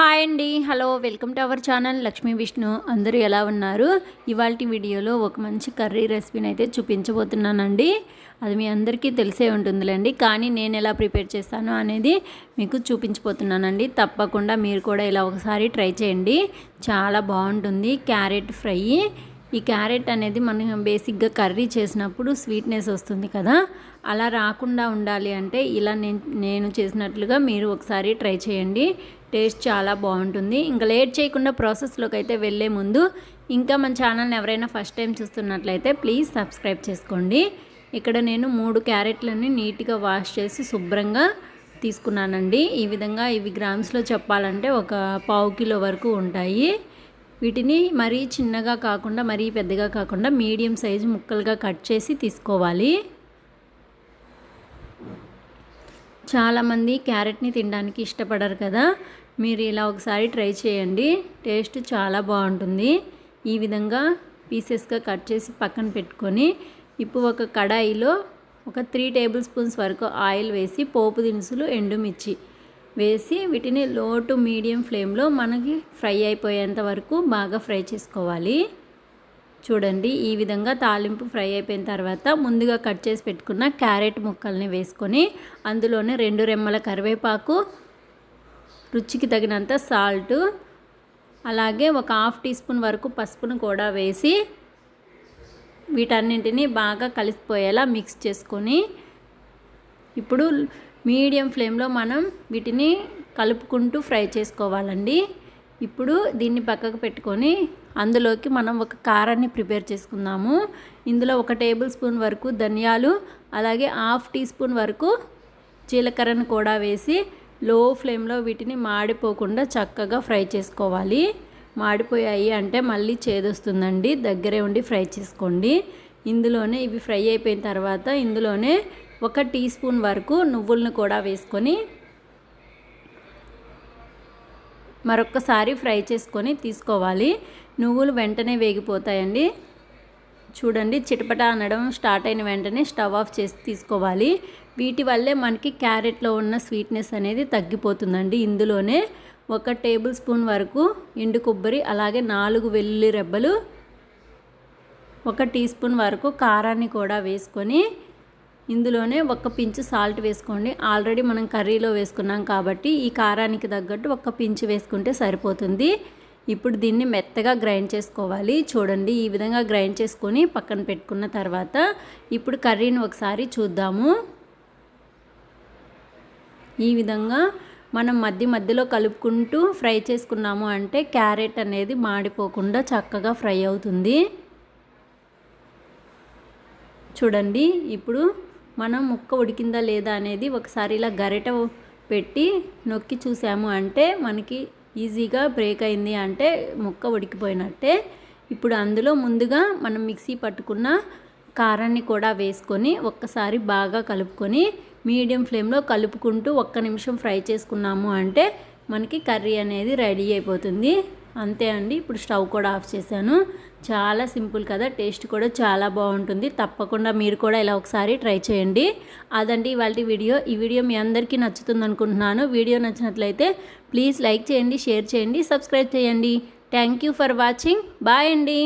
Hi అండి. Hello welcome to our channel Lakshmi Vishnu. అందరూ ఎలా ఉన్నారు? ఇవాళ వీడియోలో ఒక మంచి కర్రీ రెసిపీని అయితే చూపించబోతున్నానండి. అది మీ అందరికీ తెలిసే ఉంటుందిలేండి. కానీ నేను ఎలా ప్రిపేర్ చేస్తాను అనేది మీకు చూపించబోతున్నానండి. తప్పకుండా మీరు కూడా ఇలా ఒకసారి ట్రై చేయండి. చాలా బాగుంటుంది. Carrot fry. ఈ క్యారెట్ అనేది మనం బేసిక్గా కర్రీ చేసినప్పుడు స్వీట్నెస్ వస్తుంది కదా. అలా రాకుండా ఉండాలి అంటే ఇలా నేను నేను చేసినట్లుగా మీరు ఒకసారి ట్రై చేయండి. టేస్ట్ చాలా బాగుంటుంది. ఇంకా లేట్ చేయకుండా ప్రాసెస్లోకి అయితే వెళ్ళే ముందు ఇంకా మన ఛానల్ని ఎవరైనా ఫస్ట్ టైం చూస్తున్నట్లయితే ప్లీజ్ సబ్స్క్రైబ్ చేసుకోండి. ఇక్కడ నేను మూడు క్యారెట్లని నీట్గా వాష్ చేసి శుభ్రంగా తీసుకున్నానండి. ఈ విధంగా ఇవి గ్రామ్స్లో చెప్పాలంటే ఒక పావు కిలో వరకు ఉంటాయి. వీటిని మరీ చిన్నగా కాకుండా మరీ పెద్దగా కాకుండా మీడియం సైజు ముక్కలుగా కట్ చేసి తీసుకోవాలి. చాలామంది క్యారెట్ని తినడానికి ఇష్టపడరు కదా. మీరు ఇలా ఒకసారి ట్రై చేయండి. టేస్ట్ చాలా బాగుంటుంది. ఈ విధంగా పీసెస్గా కట్ చేసి పక్కన పెట్టుకొని ఇప్పుడు ఒక కడాయిలో ఒక త్రీ టేబుల్ స్పూన్స్ వరకు ఆయిల్ వేసి పోపు దినుసులు ఎండుమిర్చి వేసి వీటిని లో టు మీడియం ఫ్లేమ్లో మనకి ఫ్రై అయిపోయేంత వరకు బాగా ఫ్రై చేసుకోవాలి. చూడండి ఈ విధంగా తాలింపు ఫ్రై అయిపోయిన తర్వాత ముందుగా కట్ చేసి పెట్టుకున్న క్యారెట్ ముక్కల్ని వేసుకొని అందులోనే రెండు రెమ్మల కరివేపాకు రుచికి తగినంత సాల్ట్ అలాగే ఒక హాఫ్ టీ స్పూన్ వరకు పసుపును కూడా వేసి వీటన్నింటినీ బాగా కలిసిపోయేలా మిక్స్ చేసుకొని ఇప్పుడు మీడియం ఫ్లేమ్లో మనం వీటిని కలుపుకుంటూ ఫ్రై చేసుకోవాలండి. ఇప్పుడు దీన్ని పక్కకు పెట్టుకొని అందులోకి మనం ఒక కారాన్ని ప్రిపేర్ చేసుకుందాము. ఇందులో ఒక టేబుల్ స్పూన్ వరకు ధనియాలు అలాగే హాఫ్ టీ స్పూన్ వరకు జీలకర్రను కూడా వేసి లో ఫ్లేమ్లో వీటిని మాడిపోకుండా చక్కగా ఫ్రై చేసుకోవాలి. మాడిపోయాయి అంటే మళ్ళీ చేదొస్తుందండి. దగ్గరే ఉండి ఫ్రై చేసుకోండి. ఇందులోనే ఇవి ఫ్రై అయిపోయిన తర్వాత ఇందులోనే ఒక టీ స్పూన్ వరకు నువ్వులను కూడా వేసుకొని మరొక్కసారి ఫ్రై చేసుకొని తీసుకోవాలి. నువ్వులు వెంటనే వేగిపోతాయండి. చూడండి చిటపట అనడం స్టార్ట్ అయిన వెంటనే స్టవ్ ఆఫ్ చేసి తీసుకోవాలి. వీటి వల్లే మనకి క్యారెట్లో ఉన్న స్వీట్నెస్ అనేది తగ్గిపోతుందండి. ఇందులోనే ఒక టేబుల్ స్పూన్ వరకు ఎండు కొబ్బరి అలాగే నాలుగు వెల్లుల్లి రెబ్బలు ఒక టీ స్పూన్ వరకు కారాన్ని కూడా వేసుకొని ఇందులోనే ఒక పించు సాల్ట్ వేసుకోండి. ఆల్రెడీ మనం కర్రీలో వేసుకున్నాం కాబట్టి ఈ కారానికి తగ్గట్టు ఒక పించు వేసుకుంటే సరిపోతుంది. ఇప్పుడు దీన్ని మెత్తగా గ్రైండ్ చేసుకోవాలి. చూడండి ఈ విధంగా గ్రైండ్ చేసుకొని పక్కన పెట్టుకున్న తర్వాత ఇప్పుడు కర్రీని ఒకసారి చూద్దాము. ఈ విధంగా మనం మధ్య మధ్యలో కలుపుకుంటూ ఫ్రై చేసుకున్నాము అంటే క్యారెట్ అనేది మాడిపోకుండా చక్కగా ఫ్రై అవుతుంది. చూడండి ఇప్పుడు మనం ముక్క ఉడికిందా లేదా అనేది ఒకసారి ఇలా గరిట పెట్టి నొక్కి చూసాము అంటే మనకి ఈజీగా బ్రేక్ అయింది అంటే ముక్క ఉడికిపోయినట్టే. ఇప్పుడు అందులో ముందుగా మనం మిక్సీ పట్టుకున్న కారాన్ని కూడా వేసుకొని ఒక్కసారి బాగా కలుపుకొని మీడియం ఫ్లేమ్లో కలుపుకుంటూ ఒక్క నిమిషం ఫ్రై చేసుకున్నాము అంటే మనకి కర్రీ అనేది రెడీ అయిపోతుంది. అంతే అండి. ఇప్పుడు స్టవ్ కూడా ఆఫ్ చేశాను. చాలా సింపుల్ కదా టేస్ట్ కూడా చాలా బాగుంటుంది. తప్పకుండా మీరు కూడా ఇలా ఒకసారి ట్రై చేయండి. అదండి ఇవాళ వీడియో. ఈ వీడియో మీ అందరికీ నచ్చుతుంది అనుకుంటున్నాను. వీడియో నచ్చినట్లయితే ప్లీజ్ లైక్ చేయండి షేర్ చేయండి సబ్స్క్రైబ్ చేయండి. Thank you for watching. Bye అండి.